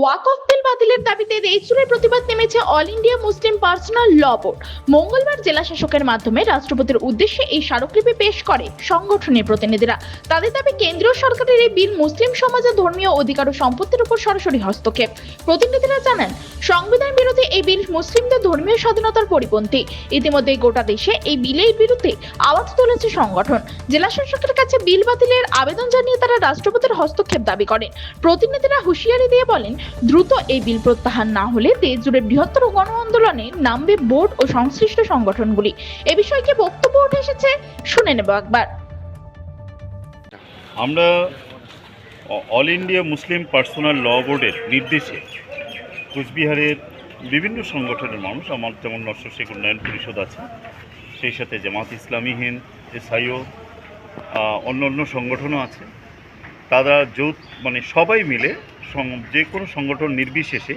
ওয়াকফ বিল বাতিলের দাবিতে দেশজুড়ে প্রতিবাদ নেমেছে all India Muslim personal law board. মঙ্গলবার জেলা শাসকের মাধ্যমে রাষ্ট্রপতির উদ্দেশ্যে এই স্মারকলিপি পেশ করে সংগঠনের প্রতিনিধিরা। তাদের দাবি, কেন্দ্রীয় সরকারের এই বিল মুসলিম সমাজের ধর্মীয় অধিকার ও সম্পত্তির উপর সরাসরি হস্তক্ষেপ। প্রতিনিধিরা জানান, সংবিধান বিরোধী এই বিল মুসলিমদের ধর্মীয় স্বাধীনতার পরিপন্থী। ইতিমধ্যে গোটা দেশে এই বিলের বিরুদ্ধে আওয়াজ তুলেছে সংগঠন। জেলা শাসকের কাছে বিল বাতিলের আবেদন জানিয়ে তারা রাষ্ট্রপতির হস্তক্ষেপ দাবি করেন। প্রতিনিধিরা হুঁশিয়ারি দিয়ে বলেন, দ্রুত এই বিল প্রত্যাহার না হলে দেশ জুড়ে বৃহত্তর গণ আন্দোলনে নামবে বোর্ড ও সংশ্লিষ্ট সংগঠনগুলি। এ বিষয়ে কি বক্তব্য উঠে এসেছে? শুনে নেব একবার। আমরা all India Muslim personal law বোর্ডের নির্দেশে কোচবিহারের বিভিন্ন সংগঠনের মানুষ, আমার যেমন নশ্বর শেখ উন্নয়ন পরিষদ আছে, সেই সাথে জামাত ইসলামী হিন্দ, এসআইও অন্য অন্য সংগঠনও আছে তারা যৌথ মানে সবাই মিলে যে কোনো সংগঠন নির্বিশেষে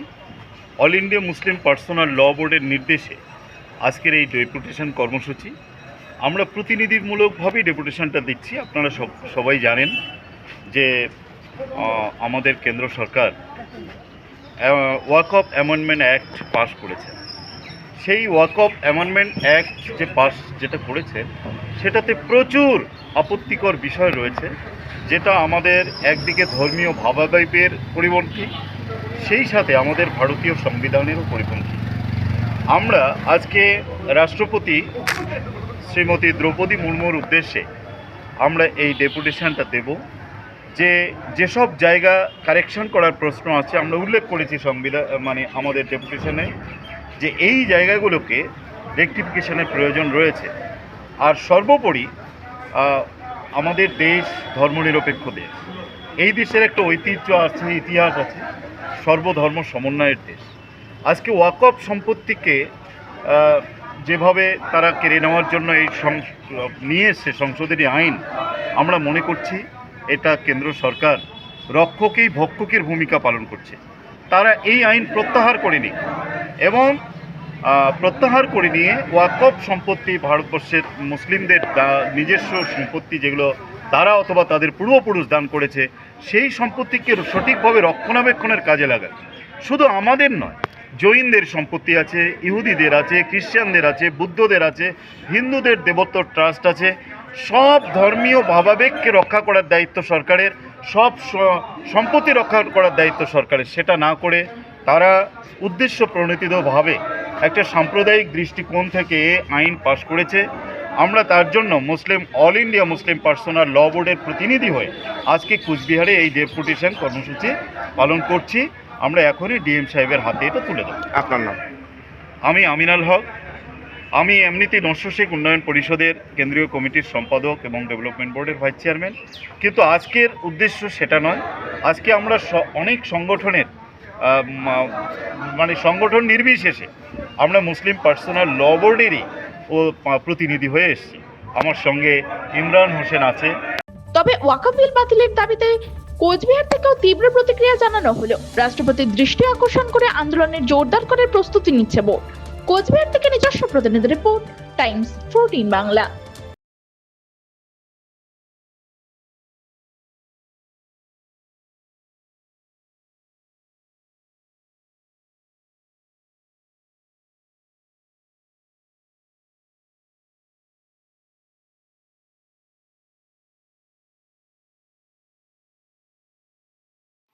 all India Muslim personal law বোর্ডের নির্দেশে আজকের এই ডেপুটেশন কর্মসূচি। আমরা প্রতিনিধিমূলকভাবেই ডেপুটেশনটা দিচ্ছি। আপনারা সব, সবাই জানেন যে আমাদের কেন্দ্র সরকার Waqf amendment act pass করেছে। সেই ওয়াক অফ অ্যামেন্ডমেন্ট অ্যাক্ট যে পাস যেটা করেছে সেটাতে প্রচুর আপত্তিকর বিষয় রয়েছে, যেটা আমাদের একদিকে ধর্মীয় ভাবাবেগের পরিপন্থী সেই সাথে আমাদের ভারতীয় সংবিধানেরও পরিপন্থী। আমরা আজকে রাষ্ট্রপতি শ্রীমতী দ্রৌপদী মুর্মুর উদ্দেশ্যে আমরা এই ডেপুটেশনটা দেব, যে যেসব জায়গা কারেকশন করার প্রশ্ন আছে, আমরা উল্লেখ করেছি সংবিধান মানে আমাদের ডেপুটেশনে, যে এই জায়গাগুলোকে রেকটিফিকেশনের প্রয়োজন রয়েছে। আর সর্বোপরি আমাদের দেশ ধর্মনিরপেক্ষ দেশ। এই দেশের একটা ঐতিহ্য আছে, ইতিহাস আছে, সর্বধর্ম সমন্বয়ের দেশ। আজকে ওয়াকফ সম্পত্তিকে যেভাবে তারা কেড়ে নেওয়ার জন্য এই নিয়ে এসছে সংশোধনী আইন, আমরা মনে করছি এটা কেন্দ্র সরকার রক্ষকেই ভক্ষকের ভূমিকা পালন করছে। তারা এই আইন প্রত্যাহার করেনি এবং প্রত্যাহার করে নিয়ে ওয়াকফ সম্পত্তি ভারতবর্ষের মুসলিমদের নিজস্ব সম্পত্তি যেগুলো তারা অথবা তাদের পূর্বপুরুষ দান করেছে, সেই সম্পত্তিকে সঠিকভাবে রক্ষণাবেক্ষণের কাজে লাগায়। শুধু আমাদের নয়, জৈনদের সম্পত্তি আছে, ইহুদিদের আছে, খ্রিস্টানদের আছে, বুদ্ধদের আছে, হিন্দুদের দেবত্ব ট্রাস্ট আছে, সব ধর্মীয় ভাবাবেগকে রক্ষা করার দায়িত্ব সরকারের, সব সম্পত্তি রক্ষা করার দায়িত্ব সরকারের। সেটা না করে তারা উদ্দেশ্য প্রণোদিতভাবে একটা সাম্প্রদায়িক দৃষ্টিকোণ থেকে আইন পাশ করেছে। আমরা তার জন্য Muslim all India Muslim personal law বোর্ডের প্রতিনিধি হয়ে আজকে কুচবিহারে এই ডেপুটেশন কর্মসূচি পালন করছি। আমরা এখনই ডিএম সাহেবের হাতে এটা তুলে দেবো। আপনার নাম? আমি আমিনাল হক। আমি এমনিতে নস্য শেখ উন্নয়ন পরিষদের কেন্দ্রীয় কমিটির সম্পাদক এবং ডেভেলপমেন্ট বোর্ডের ভাইস চেয়ারম্যান। কিন্তু আজকের উদ্দেশ্য সেটা নয়। আজকে আমরা স- অনেক সংগঠনের মানে সংগঠন নির্বিশেষে আমরা মুসলিম পার্সোনাল ল বোর্ডেরই ও প্রতিনিধি হয়ে এসেছি। আমার সঙ্গে ইমরান হোসেন আছে। তবে ওয়াকফ বিল বাতিলের দাবিতে কোচবিহার থেকেও তীব্র প্রতিক্রিয়া জানানো হলো। রাষ্ট্রপতির দৃষ্টি আকর্ষণ করে আন্দোলনের জোরদার করার প্রস্তুতি নিচ্ছে বোর্ড। কোচবিহার থেকে নিজস্ব প্রতিনিধি রিপোর্ট, টাইমস, ফোরটিন বাংলা।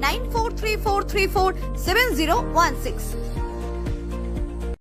9434347016.